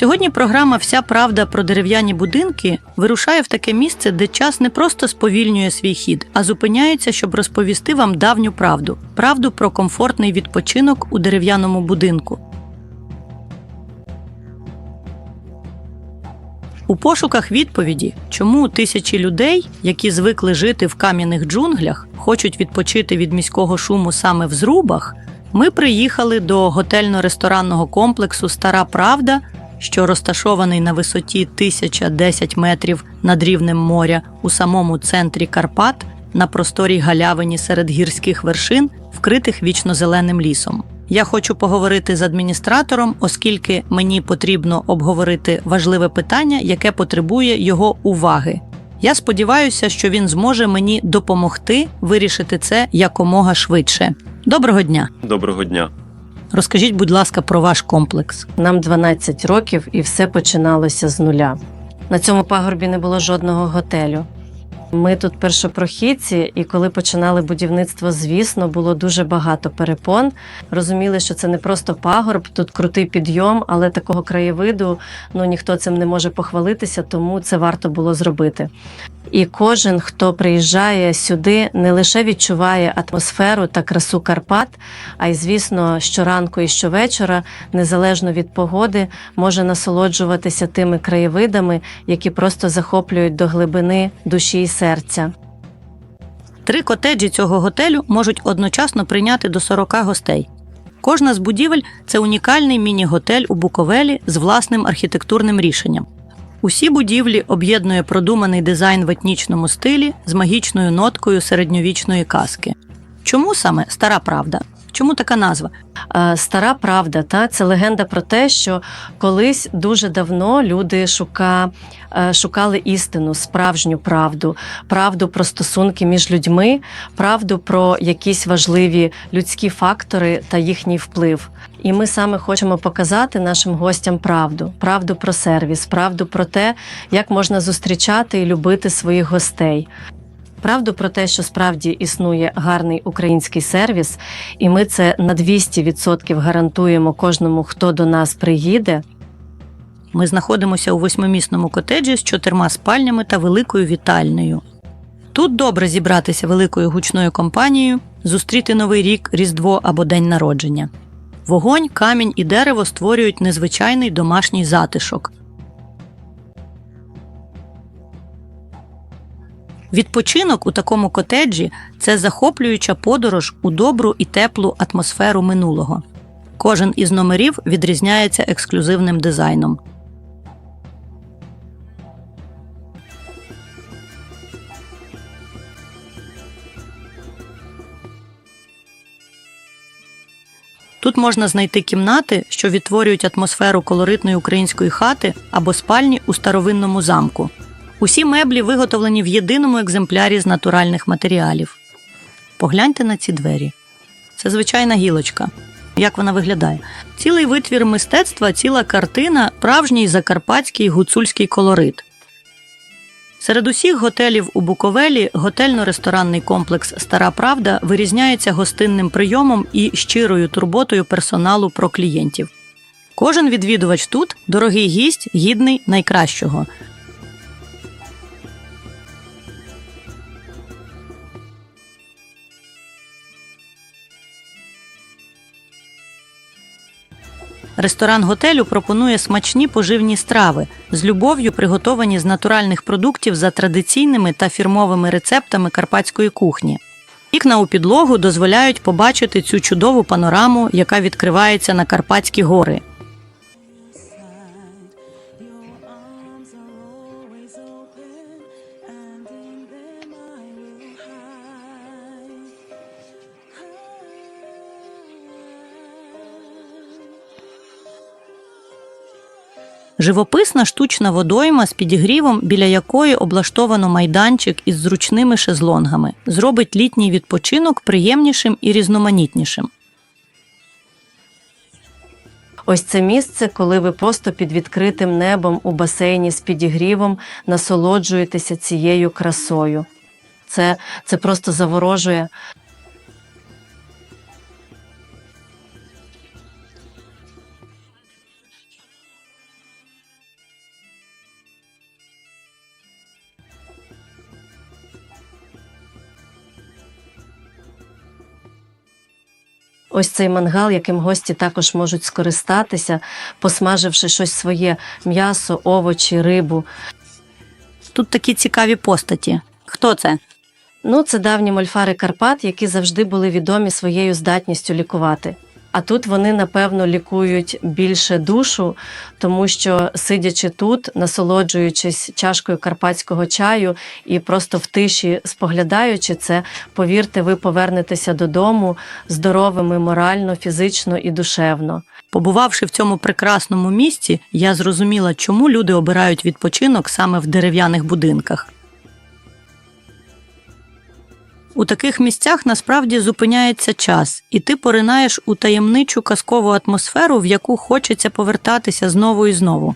Сьогодні програма Вся правда про дерев'яні будинки вирушає в таке місце, де час не просто сповільнює свій хід, а зупиняється, щоб розповісти вам давню правду правду про комфортний відпочинок у дерев'яному будинку. У пошуках відповіді, чому тисячі людей, які звикли жити в кам'яних джунглях, хочуть відпочити від міського шуму саме в зрубах, ми приїхали до готельно-ресторанного комплексу Стара Правда, що розташований на висоті 1010 метрів над рівнем моря у самому центрі Карпат на просторій галявині серед гірських вершин, вкритих вічно-зеленим лісом. Я хочу поговорити з адміністратором, оскільки мені потрібно обговорити важливе питання, яке потребує його уваги. Я сподіваюся, що він зможе мені допомогти вирішити це якомога швидше. Доброго дня! Доброго дня. Розкажіть, будь ласка, про ваш комплекс. Нам 12 років і все починалося з нуля. На цьому пагорбі не було жодного готелю. Ми тут першопрохідці, і коли починали будівництво, звісно, було дуже багато перепон. Розуміли, що це не просто пагорб, тут крутий підйом, але такого краєвиду ну ніхто цим не може похвалитися, тому це варто було зробити. І кожен, хто приїжджає сюди, не лише відчуває атмосферу та красу Карпат, а й, звісно, щоранку і щовечора, незалежно від погоди, може насолоджуватися тими краєвидами, які просто захоплюють до глибини душі і серця. Три котеджі цього готелю можуть одночасно прийняти до 40 гостей. Кожна з будівель це унікальний міні-готель у Буковелі з власним архітектурним рішенням. Усі будівлі об'єднує продуманий дизайн в етнічному стилі з магічною ноткою середньовічної казки. Чому саме стара правда? Чому така назва? Е, Стара правда, та це легенда про те, що колись дуже давно люди шука, е, шукали істину, справжню правду, правду про стосунки між людьми, правду про якісь важливі людські фактори та їхній вплив. І ми саме хочемо показати нашим гостям правду, правду про сервіс, правду про те, як можна зустрічати і любити своїх гостей. Правду про те, що справді існує гарний український сервіс, і ми це на 200% гарантуємо кожному, хто до нас приїде. Ми знаходимося у восьмимісному котеджі з чотирма спальнями та великою вітальнею. Тут добре зібратися великою гучною компанією, зустріти Новий рік, Різдво або День народження. Вогонь, камінь і дерево створюють незвичайний домашній затишок. Відпочинок у такому котеджі це захоплююча подорож у добру і теплу атмосферу минулого. Кожен із номерів відрізняється ексклюзивним дизайном. Тут можна знайти кімнати, що відтворюють атмосферу колоритної української хати або спальні у старовинному замку. Усі меблі виготовлені в єдиному екземплярі з натуральних матеріалів. Погляньте на ці двері. Це звичайна гілочка. Як вона виглядає? Цілий витвір мистецтва, ціла картина, справжній закарпатський гуцульський колорит. Серед усіх готелів у Буковелі готельно-ресторанний комплекс Стара Правда вирізняється гостинним прийомом і щирою турботою персоналу про клієнтів. Кожен відвідувач тут дорогий гість, гідний найкращого. Ресторан готелю пропонує смачні поживні страви з любов'ю приготовані з натуральних продуктів за традиційними та фірмовими рецептами карпатської кухні. Вікна у підлогу дозволяють побачити цю чудову панораму, яка відкривається на Карпатські гори. Живописна штучна водойма з підігрівом, біля якої облаштовано майданчик із зручними шезлонгами, зробить літній відпочинок приємнішим і різноманітнішим. Ось це місце, коли ви просто під відкритим небом у басейні з підігрівом насолоджуєтеся цією красою. Це, це просто заворожує. Ось цей мангал, яким гості також можуть скористатися, посмаживши щось своє м'ясо, овочі, рибу. Тут такі цікаві постаті. Хто це? Ну, це давні мольфари Карпат, які завжди були відомі своєю здатністю лікувати. А тут вони, напевно, лікують більше душу, тому що, сидячи тут, насолоджуючись чашкою карпатського чаю і просто в тиші споглядаючи це, повірте, ви повернетеся додому здоровими морально, фізично і душевно. Побувавши в цьому прекрасному місці, я зрозуміла, чому люди обирають відпочинок саме в дерев'яних будинках. У таких місцях насправді зупиняється час, і ти поринаєш у таємничу казкову атмосферу, в яку хочеться повертатися знову і знову.